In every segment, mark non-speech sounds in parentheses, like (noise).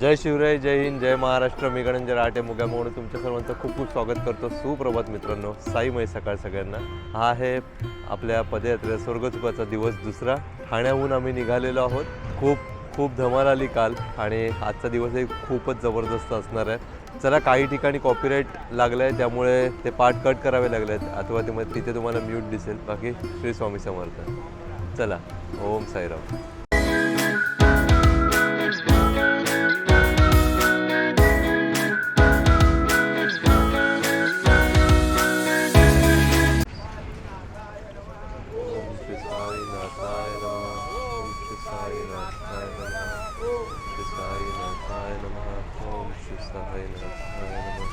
जय शिवराय जय हिंद जय महाराष्ट्र. मी गणंजय राटे मुग्या म्हणून तुमच्या सर्वांचं खूप खूप स्वागत करतो सुप्रभात मित्रांनो. साईमय सकाळ सगळ्यांना. हा आहे आपल्या पदयात्रेचा स्वर्गसुखाचा दिवस दुसरा. ठाण्याहून आम्ही निघालेलो आहोत. खूप खूप धमाल आली काल आणि आजचा दिवसही खूपच जबरदस्त असणार आहे. चला काही ठिकाणी कॉपीराईट लागलं आहे त्यामुळे ते पार्ट कट करावे लागले आहेत अथवा ते मग तिथे तुम्हाला म्यूट दिसेल. बाकी श्री स्वामी समर्थ. चला ओम साईराम. साईनाथाय नमः ओम श्री साईनाथाय नमः ओम श्री साईनाथाय नमः ओम श्री साईनाथाय नमः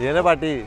ये ना पाटी ओम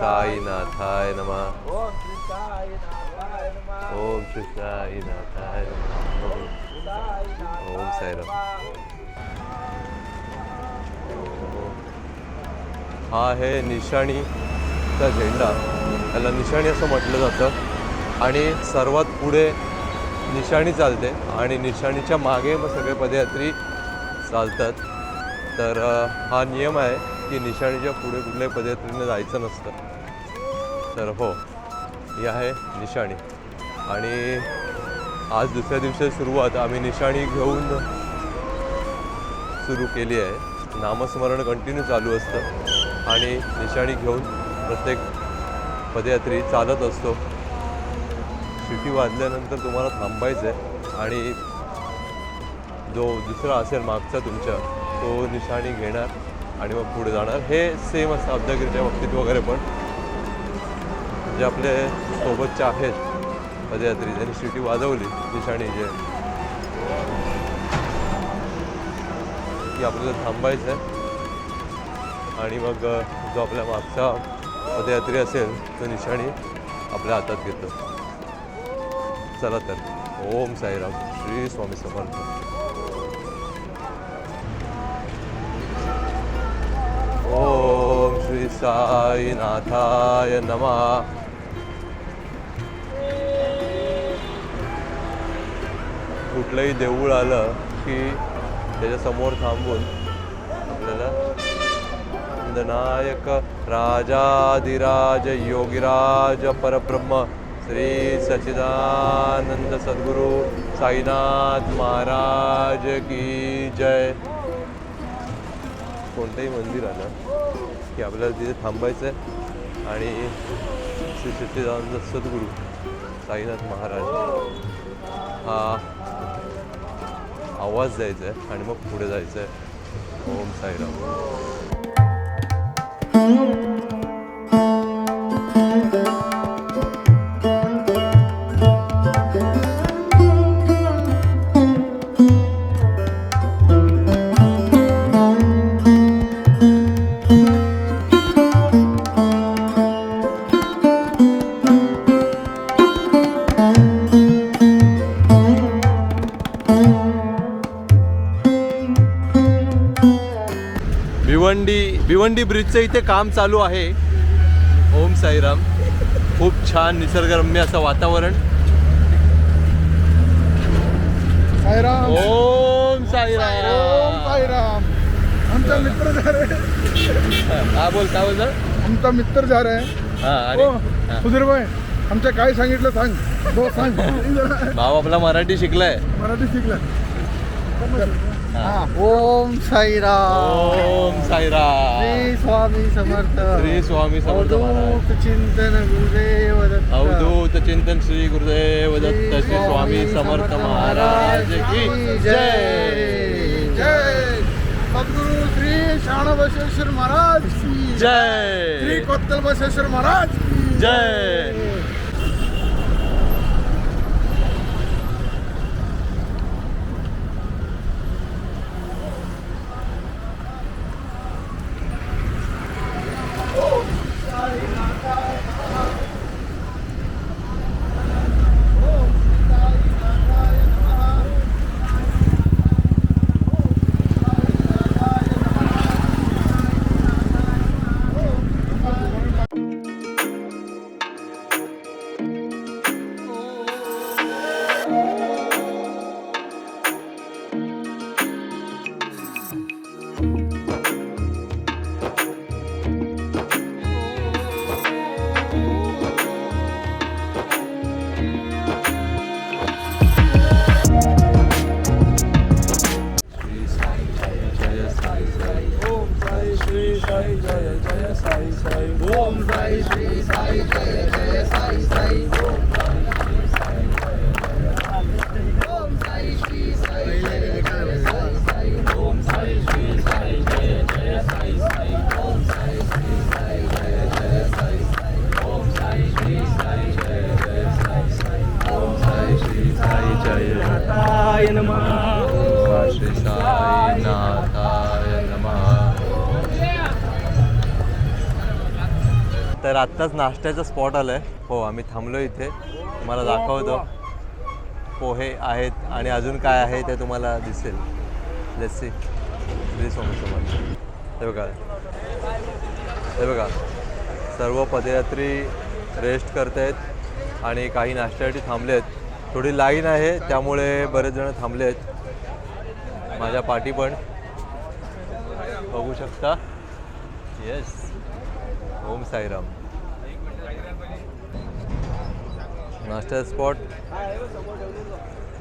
ओम ओम श्री साईनाथाय नमः ओम श्री साईनाथाय नमः ओम साईराम हा आहे निशाणीचा झेंडा. त्याला निशाणी असं म्हटलं जातं. आणि सर्वात पुढे निशाणी चालते. आणि निशाणीच्या मागे मग सगळे पदयात्री चालतात. तर हा नियम आहे की निशाणीच्या पुढे कुठल्याही पदयात्रीने जायचं नसतं. तर हो ही आहे निशाणी. आणि आज दुसऱ्या दिवशी सुरुवात आम्ही निशाणी घेऊन सुरू केली आहे. नामस्मरण कंटिन्यू चालू असतं. आणि निशाणी घेऊन प्रत्येक पदयात्री चालत असतो. शिटी वाजल्यानंतर तुम्हाला थांबायचं आहे आणि जो दुसरा असेल मागचा तुमच्या तो निशाणी घेणार आणि मग पुढे जाणार. हे सेम असतं अब्दागिरीच्या बाबतीत वगैरे पण. जे आपले सोबतचे आहेत पदयात्री त्यांनी शिटी वाजवली निशाणी जे. की आपल्याला थांबायचं आहे. आणि मग जो आपल्या मागचा पदयात्री असेल तो निशाणी आपल्या हातात घेतो. चला तर ओम साईराम श्री स्वामी समर्थ. ओम श्री साईनाथाय नमः. कुठलंही देऊळ आलं की त्याच्यासमोर थांबून आपल्याला नायक राजाधिराज योगिराज परब्रह्म श्री सच्चिदानंद सद्गुरू साईनाथ महाराज की जय. कोणतंही मंदिर आलं की आपल्याला तिथे थांबायचं आहे आणि श्री सच्चिदानंद सद्गुरू साईनाथ महाराज हा आवाज द्यायचा आहे आणि मग पुढे जायचं आहे ओम साईराम. ब्रिजचं इथे काम चालू आहे. ओम साईराम. खूप छान निसर्गरम्य असं वातावरण. साईराम. ओम ओम साईराम. साईराम आमचा मित्र जा हा बोल काय बोलतो आमचा मित्र जा रहे हा आणि हो हा. सुधीर भाई आमच्या काय सांगितलं सांग. हो सांग. (laughs) आपला मराठी शिकलाय. मराठी शिकला हा. ओम साईराम. ओम साईराम. श्री स्वामी समर्थ. श्री स्वामी समर्थ महाराज. अवधूत चिंतन गुरुदेव दत्त. अवधूत चिंतन श्री गुरुदेव दत्त श्री स्वामी समर्थ महाराज की जय. जय. सद्गुरु श्री शाण बसवेश्वर महाराज की श्री जय. कोत्तल बसवेश्वर महाराज की जय. तर आत्ताच नाश्त्याचा स्पॉट आलाय. हो आम्ही थांबलो इथे. तुम्हाला दाखवतो. पोहे आहेत आणि अजून काय आहे ते तुम्हाला दिसेल. लस्सी श्री समर्थ. हे बघा. हे बघा. सर्व पदयात्री रेस्ट करतायत आणि काही नाश्त्यासाठी थांबले आहेत थोडी लाईन आहे त्यामुळे बरेच जण थांबले आहेत माझ्या पाठी पण. बघू शकता? येस ओम साईराम. नाश्ता स्पॉट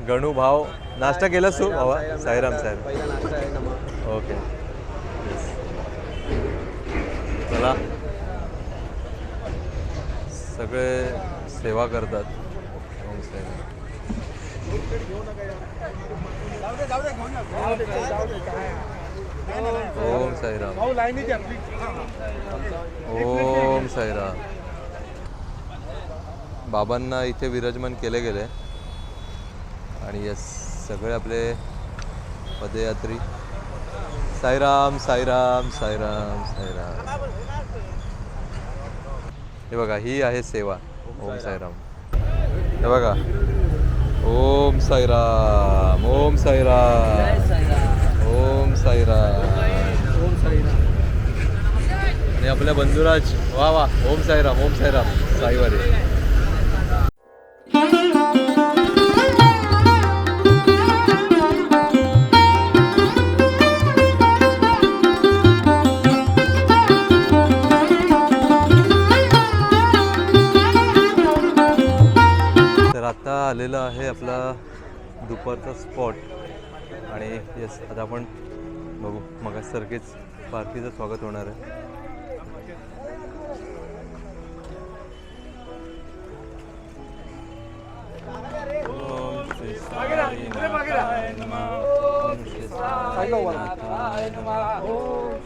गणू भाव. नाश्ता केलास तू भावा साईराम साईराम ओके. चला. सगळे सेवा करतात. ओम साईराम. ओम साईराम भाऊ लाईनीची आपली ओम साईराम बाबांना इथे विराजमान केले गेले. आणि या सगळे आपले पदयात्री. साईराम साईराम साईराम साईराम. हे बघा ही आहे सेवा. ओम साईराम. हे बघा. ओम साईराम. ओम साईराम. ओम साईराम. ओम साईराम आणि आपल्या बंधुराज. वा वा. ओम साईराम ओम साईराम. साईवारी. आलेला आहे आपला दुपारचा स्पॉट. आणि येस आता आपण बघू. मग सारखेच पार्टीचं स्वागत होणार आहे.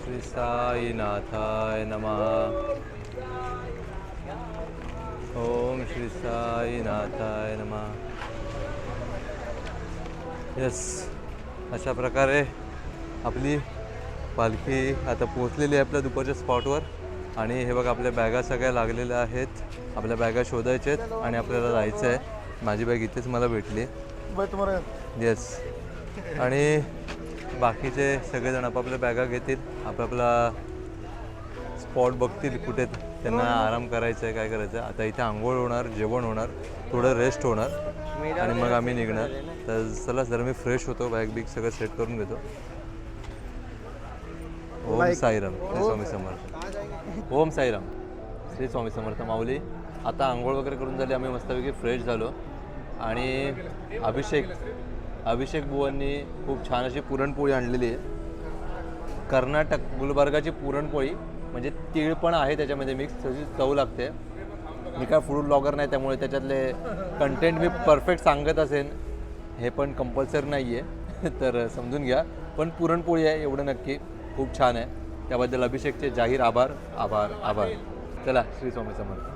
श्री साईनाथाय नमः. ओम श्री साई नाथाय नमा. येस अशा प्रकारे आपली पालखी आता पोचलेली आहे आपल्या दुपारच्या स्पॉटवर आणि हे बघा आपल्या बॅगा सगळ्या लागलेल्या आहेत. आपल्या बॅगा शोधायच्या आहेत आणि आपल्याला जायचं आहे. माझी बॅग इथेच मला भेटली. येस आणि बाकीचे सगळेजण आपापल्या बॅगा घेतील. आपापला स्पॉट बघतील कुठे. त्यांना आराम करायचा आहे काय करायचं आहे आता इथे आंघोळ होणार जेवण होणार थोडं रेस्ट होणार आणि मग आम्ही निघणार. तर चला जर मी फ्रेश होतो बॅग बिग सगळं सेट करून घेतो. ओम साईराम श्री स्वामी समर्थ. ओम साईराम श्री स्वामी समर्थ. माऊली आता आंघोळ वगैरे करून झाली आम्ही मस्तपैकी फ्रेश झालो. आणि अभिषेक अभिषेक बुवांनी खूप छान अशी पुरणपोळी आणलेली आहे. कर्नाटक गुलबर्गाची पुरणपोळी. म्हणजे तीळ पण आहे त्याच्यामध्ये मिक्स त्याची चव लागते. मी काय फूड ब्लॉगर नाही त्यामुळे त्याच्यातले कंटेंट मी परफेक्ट सांगत असेन हे पण कंपल्सरी नाही आहे तर समजून घ्या. पण पुरणपोळी आहे एवढं नक्की. खूप छान आहे. त्याबद्दल अभिषेकचे जाहीर आभार आभार आभार. चला श्री स्वामी समर्थ.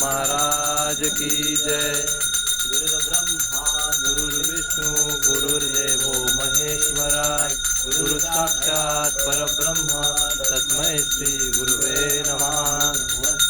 महाराज की जय। गुरु गुरुर्विष्णू गुरुर्देव महेश्वरा गुरु साक्षात परब्रह्म तस्मै श्री गुरुवे नमः।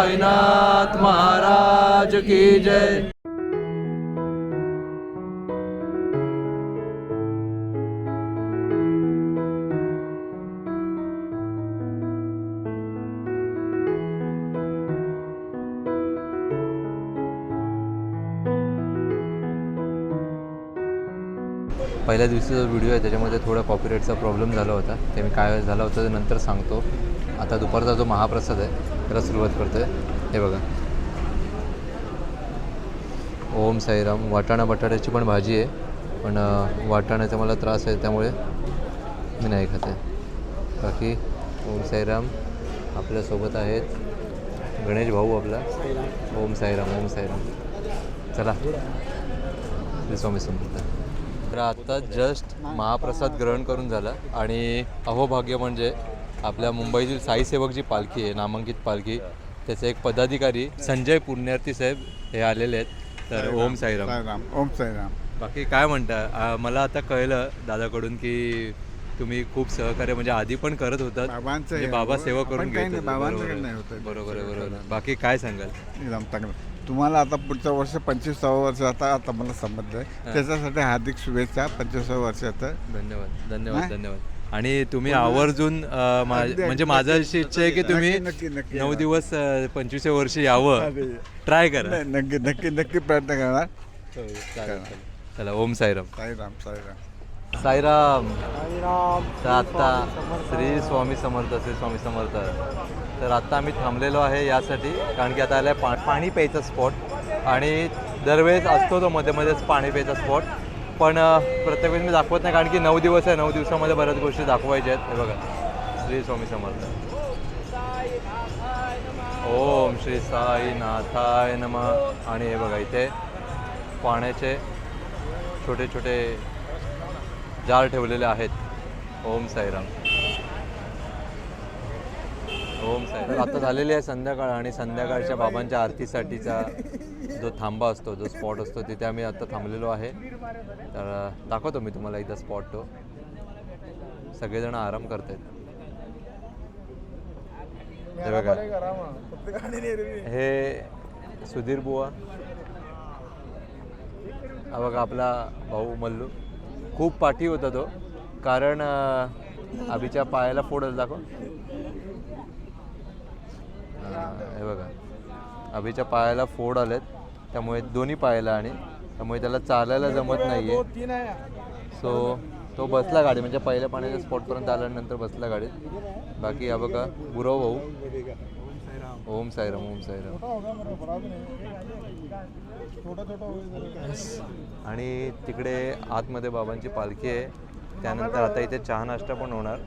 साईनाथ महाराज की जय। पहिल्या दिवशी जो व्हिडिओ आहे त्याच्यामध्ये थोडा कॉपीराईटचा प्रॉब्लेम झाला होता. ते मी काय झाला होता ते नंतर सांगतो. आता दुपारचा जो महाप्रसाद आहे त्याला सुरुवात करतो आहे हे बघा. ओम साईराम. वाटाणा बटाट्याची पण भाजी आहे. पण वाटाण्याचा मला त्रास आहे त्यामुळे मी नाही खात आहे. बाकी ओम साईराम आपल्यासोबत आहेत. गणेश भाऊ आपला. ओम साईराम ओम साईराम. चला. स्वामी समजता तर आता जस्ट महाप्रसाद ग्रहण करून झाला. आणि अहोभाग्य म्हणजे आपल्या मुंबईतील साईसेवक जी पालखी आहे नामांकित पालखी त्याचे एक पदाधिकारी संजय पुण्यार्थी साहेब हे आलेले आहेत. तर ओम साईराम. ओम साईराम. बाकी काय म्हणता? मला आता कळलं दादाकडून की तुम्ही खूप सहकार्य म्हणजे आधी पण करत होतात. बाबांचं म्हणजे बाबा होतं. सेवा करून घेत होते. बरोबर. होतं. बरोबर. बाकी काय सांगाल? तुम्हाला आता पुढचं वर्ष पंचवीसावं वर्ष आता आता मला समजलं त्याच्यासाठी हार्दिक शुभेच्छा. पंचवीसावं वर्षाचं. धन्यवाद धन्यवाद? धन्यवाद. आणि तुम्ही आवर्जून अ, मा- अगदी, म्हणजे अगदी. माझा अशी इच्छा आहे की तुम्ही नक्की, नक्की, नक्की. नऊ दिवस अ, पंचवीसव्या वर्षी यावं. ट्राय करा. नाही, नक्की नक्की नक्की प्रयत्न करणार. हो, चालेल, चालेल. चला ओम साईराम. साईराम साईराम. साईराम. तर आत्ता श्री स्वामी समर्थ श्री स्वामी समर्थ. तर आत्ता आम्ही थांबलेलो आहे यासाठी कारण की आता आला पा पाणी प्यायचा स्पॉट आणि दरवेळेस असतो तो मध्ये मध्येच पाणी प्यायचा स्पॉट पण प्रत्येक वेळेस मी दाखवत नाही कारण की नऊ दिवस आहे नऊ दिवसामध्ये बऱ्याच गोष्टी दाखवायच्या आहेत. हे बघा श्री स्वामी समर्थ. ओम श्री साई नाथाय नम. आणि हे बघा इथे पाण्याचे छोटे छोटे जार ठेवलेले आहेत. ओम साईराम. ओम साईराम. आता झालेली आहे संध्याकाळ आणि संध्याकाळच्या बाबांच्या आरतीसाठीचा जो थांबा असतो जो स्पॉट असतो तिथे आम्ही आता थांबलेलो आहे. तर दाखवतो मी तुम्हाला इथं स्पॉट तो. सगळेजण आराम करतायत. हे बघा. हे सुधीर बुवा. हा बघा आपला भाऊ मल्लू. खूप पाठी होता तो. कारण अभिच्या पायाला फोडल दाखव हा, हे बघा अभिच्या पायाला फोड आलेत. त्यामुळे दोन्ही पायाला आणि त्यामुळे त्याला चालायला जमत नाहीये. सो तो बसला गाडी म्हणजे पहिल्या पाण्याच्या स्पॉटपर्यंत आल्यानंतर बसला गाडीत. बाकी हा बघा गुरव भाऊ. ओम साईराम ओम साईराम. आणि तिकडे आतमध्ये बाबांची पालखी आहे. त्यानंतर आता इथे चहा नाश्ता पण होणार.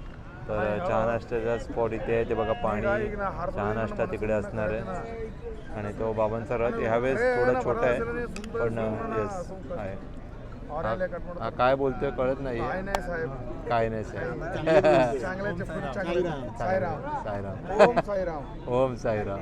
तर चहा नाश्त्याचा स्पॉट इथे आहे ते बघा पाणी चहा नाश्ता तिकडे असणार आहे. आणि तो बाबांचा रथ ह्यावेळेस थोडा छोटा आहे पण येस आहे. काय बोलतोय कळत नाही. काय नाही साहेब. (laughs) साईराम. ओम साईराम.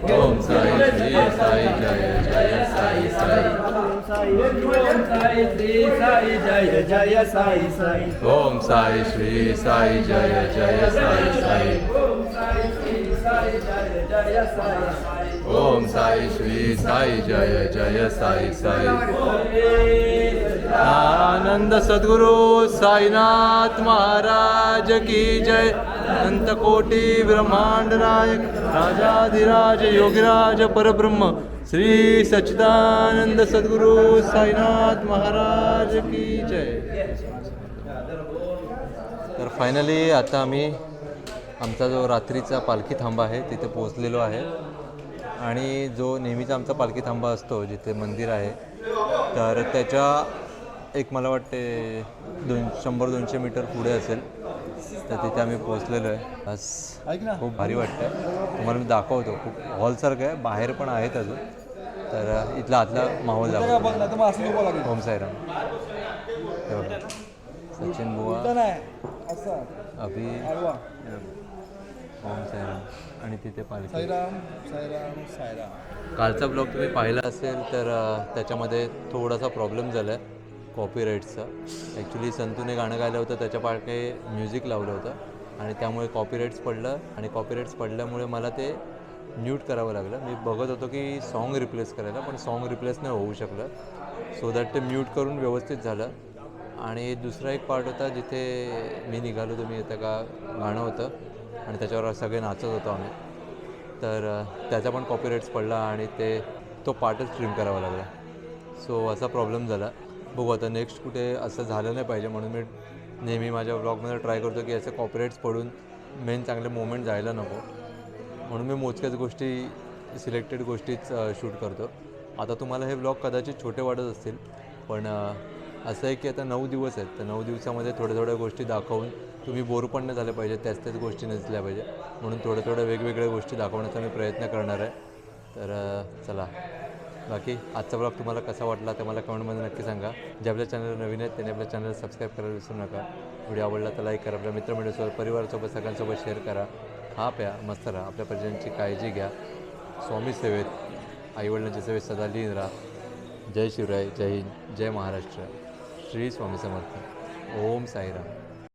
ओम साई श्री साई जय जय साई साई ओम साई श्री साई जय जय साई साई ओम साई श्री साई जय जय साई साई। ओम साई श्री साई जय जय साई साई। ओम साई श्री साई जय जय साई साई। आनंद सद्गुरु साईनाथ महाराज की जय। अनंत कोटी ब्रह्मांड नायक राजाधिराज योगिराज परब्रह्म श्री सच्चिदानंद सद्गुरु साईनाथ महाराज की जय. तर फायनली आता आम्ही आमचा जो रात्रीचा पालखी थांबा आहे तिथे पोहोचलेलो आहे. आणि जो नेहमीचा आमचा पालखी थांबा असतो जिथे मंदिर आहे तर त्याच्या एक मला वाटते दोन शंभर दोनशे मीटर पुढे असेल. तर तिथे आम्ही पोहोचलेलो आहे. बस. खूप भारी वाटतं तुम्हाला मी दाखवतो. खूप हॉलसारखं आहे. बाहेर पण आहेत अजून. तर इथला आतला माहोल दाखवतो. ओम साईराम. सचिन बुवा. अभि. ओम साईराम. आणि तिथे पालखी. कालचा ब्लॉग तुम्ही पाहिला असेल तर त्याच्यामध्ये थोडासा प्रॉब्लेम झाला आहे कॉपीराईटचा ॲक्च्युली संतूने गाणं गायलं होतं त्याच्या पाठे म्युझिक लावलं होतं. आणि त्यामुळे कॉपीराईट्स पडलं. आणि कॉपीराईट्स पडल्यामुळे मला ते म्यूट करावं लागलं. मी बघत होतो की सॉन्ग रिप्लेस करायला पण सॉन्ग रिप्लेस नाही होऊ शकलं. सो दॅट ते म्यूट करून व्यवस्थित झालं. आणि दुसरा एक पार्ट होता जिथे मी निघालो होतो मी का गाणं होतं. आणि त्याच्यावर सगळे नाचत होतो आम्ही. तर त्याचा पण कॉपीराईट्स पडला आणि ते तो पार्टच स्ट्रीम करावा लागला. सो असा प्रॉब्लेम झाला. बघू आता नेक्स्ट कुठे असं झालं नाही पाहिजे म्हणून मी नेहमी माझ्या ब्लॉगमध्ये ट्राय करतो की असे कॉपरेट्स पडून मेन चांगले मोमेंट जायला नको. म्हणून मी मोजक्याच गोष्टी सिलेक्टेड गोष्टीच शूट करतो. आता तुम्हाला हे ब्लॉग कदाचित छोटे वाटत असतील पण असं आहे की आता नऊ दिवस आहेत. तर नऊ दिवसामध्ये थोड्या थोड्या गोष्टी दाखवून तुम्ही बोर पण नाही झाले पाहिजे त्याच त्याच गोष्टी नसल्या पाहिजे. म्हणून थोड्या थोड्या वेगवेगळ्या गोष्टी दाखवण्याचा मी प्रयत्न करणार आहे. तर चला. बाकी आजचा ब्लॉग तुम्हाला कसा वाटला ते मला कमेंटमध्ये नक्की सांगा. जे आपल्या चॅनल नवीन आहेत त्यांनी आपल्या चॅनल सबस्क्राईब करायला विसरू नका. व्हिडिओ आवडला तर लाईक करा आपल्या मित्रमंडळीसोबत परिवारासोबत सगळ्यांसोबत शेअर करा. खा प्या मस्त राहा. आपल्या परिजनांची काळजी घ्या. स्वामी सेवेत आईवडिलांच्या सेवेत सदा लीन राहा. जय शिवराय जय हिंद जय महाराष्ट्र. श्री स्वामी समर्थ. ओम साईराम.